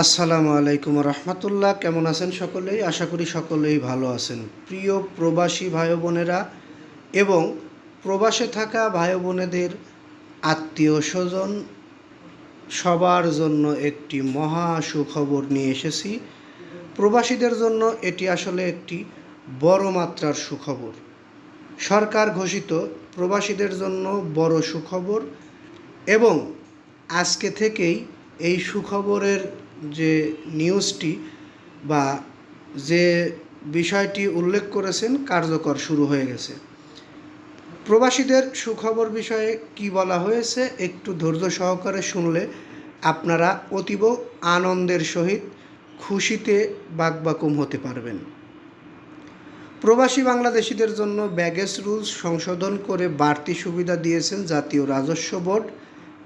আসসালামু আলাইকুম রহমতুল্লাহ। কেমন আছেন সকলেই? আশা করি সকলেই ভালো আছেন। প্রিয় প্রবাসী ভাই বোনেরা এবং প্রবাসে থাকা ভাই বোনেদের আত্মীয় স্বজন, সবার জন্য একটি মহা সুখবর নিয়ে এসেছি। প্রবাসীদের জন্য এটি আসলে একটি বড় মাত্রার সুখবর। সরকার ঘোষিত প্রবাসীদের জন্য বড় সুখবর এবং আজকে থেকেই এই সুখবরের যে নিউজটি বা যে বিষয়টি উল্লেখ করেছেন কার্যকর শুরু হয়ে গেছে। প্রবাসীদের সুখবর বিষয়ে কি বলা হয়েছে একটু ধৈর্য সহকারে শুনলে আপনারা অতীব আনন্দের সহিত খুশিতে বাকবাকুম হতে পারবেন। প্রবাসী বাংলাদেশিদের জন্য ব্যাগেজ রুলস সংশোধন করে বাড়তি সুবিধা দিয়েছেন জাতীয় রাজস্ব বোর্ড,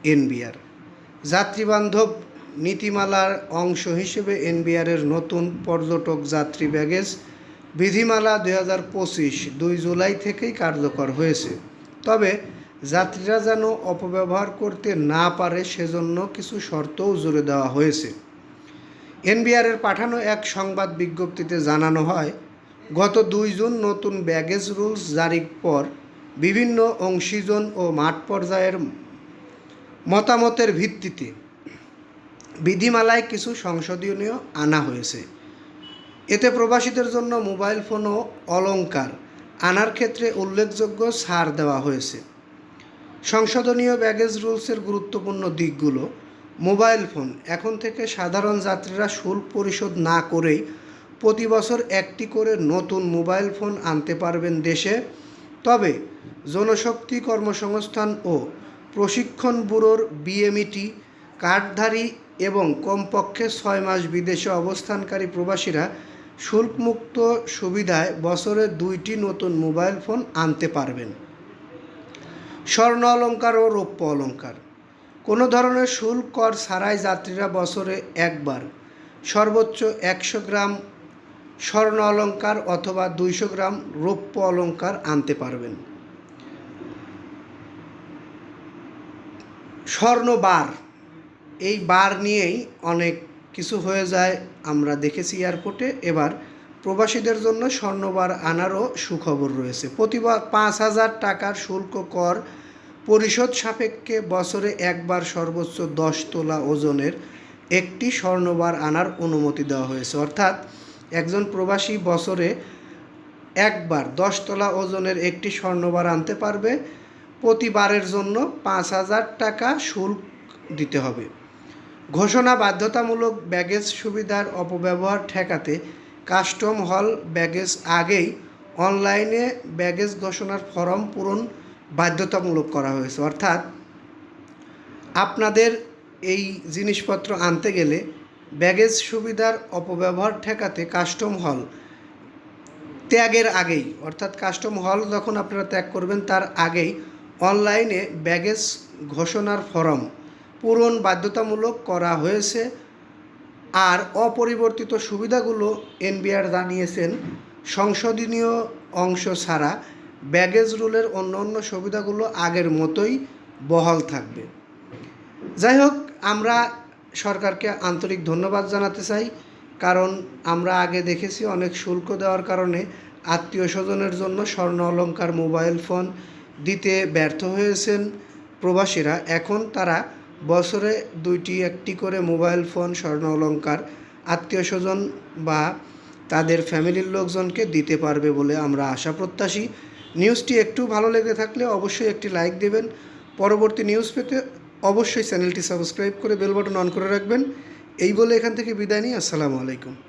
এনবিআর। যাত্রীবান্ধব নীতিমালার অংশ হিসেবে এনবিআরের নতুন পর্যটক যাত্রী ব্যাগেজ বিধিমালা দুই হাজার পঁচিশ দুই জুলাই থেকেই কার্যকর হয়েছে। তবে যাত্রীরা যেন অপব্যবহার করতে না পারে সেজন্য কিছু শর্তও জুড়ে দেওয়া হয়েছে। এনবিআরের পাঠানো এক সংবাদ বিজ্ঞপ্তিতে জানানো হয়, গত দুই জুন নতুন ব্যাগেজ রুলস জারির পর বিভিন্ন অংশীজন ও মাঠ পর্যায়ের মতামতের ভিত্তিতে বিধিমালায় কিছু সংশোধনীয় আনা হয়েছে। এতে প্রবাসীদের জন্য মোবাইল ফোন ও অলংকার আনার ক্ষেত্রে উল্লেখযোগ্য ছাড় দেওয়া হয়েছে। সংশোধনীয় ব্যাগেজ রুলসের গুরুত্বপূর্ণ দিকগুলো, মোবাইল ফোন এখন থেকে সাধারণ যাত্রীরা শুল্ক পরিশোধ না করেই প্রতি বছর একটি করে নতুন মোবাইল ফোন আনতে পারবেন দেশে। তবে জনশক্তি কর্মসংস্থান ও প্রশিক্ষণ ব্যুরোর বিএমইটি কার্ডধারী এবং কমপক্ষে ছয় মাস বিদেশে অবস্থানকারী প্রবাসীরা শুল্কমুক্ত সুবিধায় বছরে দুইটি নতুন মোবাইল ফোন আনতে পারবেন। স্বর্ণ অলঙ্কার ও রৌপ্য অলঙ্কার কোনো ধরনের শুল্ক কর ছাড়াই যাত্রীরা বছরে একবার সর্বোচ্চ একশো গ্রাম স্বর্ণ অলঙ্কার অথবা দুইশো গ্রাম রৌপ্য অলঙ্কার আনতে পারবেন। স্বর্ণ বার। এই বার নিয়েই অনেক কিছু হয়ে যায়। আমরা দেখেছি এয়ারপোর্টে। এবার প্রবাসীদের জন্য স্বর্ণবার আনারও সুখবর রয়েছে। প্রতিবার পাঁচ হাজার টাকার শুল্ক কর পরিশোধ সাপেক্ষে বছরে একবার সর্বোচ্চ দশ তোলা ওজনের একটি স্বর্ণবার আনার অনুমতি দেওয়া হয়েছে। অর্থাৎ একজন প্রবাসী বছরে একবার দশ তোলা ওজনের একটি স্বর্ণবার আনতে পারবে। প্রতিবারের জন্য পাঁচ হাজার টাকা শুল্ক দিতে হবে। ঘোষণা বাধ্যতামূলক ব্যাগেজ সুবিধার অপব্যবহার ঠেকাতে কাস্টম হল ব্যাগেজ আগেই অনলাইনে ব্যাগেজ ঘোষণার ফর্ম পূরণ বাধ্যতামূলক করা হয়েছে। অর্থাৎ আপনাদের এই জিনিসপত্র আনতে গেলে ব্যাগেজ সুবিধার অপব্যবহার ঠেকাতে কাস্টম হল ত্যাগের আগেই, অর্থাৎ কাস্টম হল যখন আপনারা ত্যাগ করবেন তার আগেই অনলাইনে ব্যাগেজ ঘোষণার ফর্ম পূরণ বাধ্যতামূলক করা হয়েছে আর অপরিবর্তিত সুবিধাগুলো এনবিআর জানিয়েছেন সংশোধনীয় অংশ ছাড়া ব্যাগেজ রুলের অন্য অন্য সুবিধাগুলো আগের মতোই বহাল থাকবে। যাই হোক, আমরা সরকারকে আন্তরিক ধন্যবাদ জানাতে চাই, কারণ আমরা আগে দেখেছি অনেক শুল্ক দেওয়ার কারণে আত্মীয় স্বজনের জন্য স্বর্ণ অলঙ্কার মোবাইল ফোন দিতে ব্যর্থ হয়েছেন প্রবাসীরা। এখন তারা বছরে দুইটি, একটি করে মোবাইল ফোন, স্বর্ণ অলঙ্কার আত্মীয় স্বজন বা তাদের ফ্যামিলির লোকজনকে দিতে পারবে বলে আমরা আশা প্রত্যাশী। নিউজটি একটু ভালো লেগে থাকলে অবশ্যই একটি লাইক দেবেন। পরবর্তী নিউজ পেতে অবশ্যই চ্যানেলটি সাবস্ক্রাইব করে বেল বাটন অন করে রাখবেন। এই বলে এখান থেকে বিদায় নিই। আসসালামু আলাইকুম।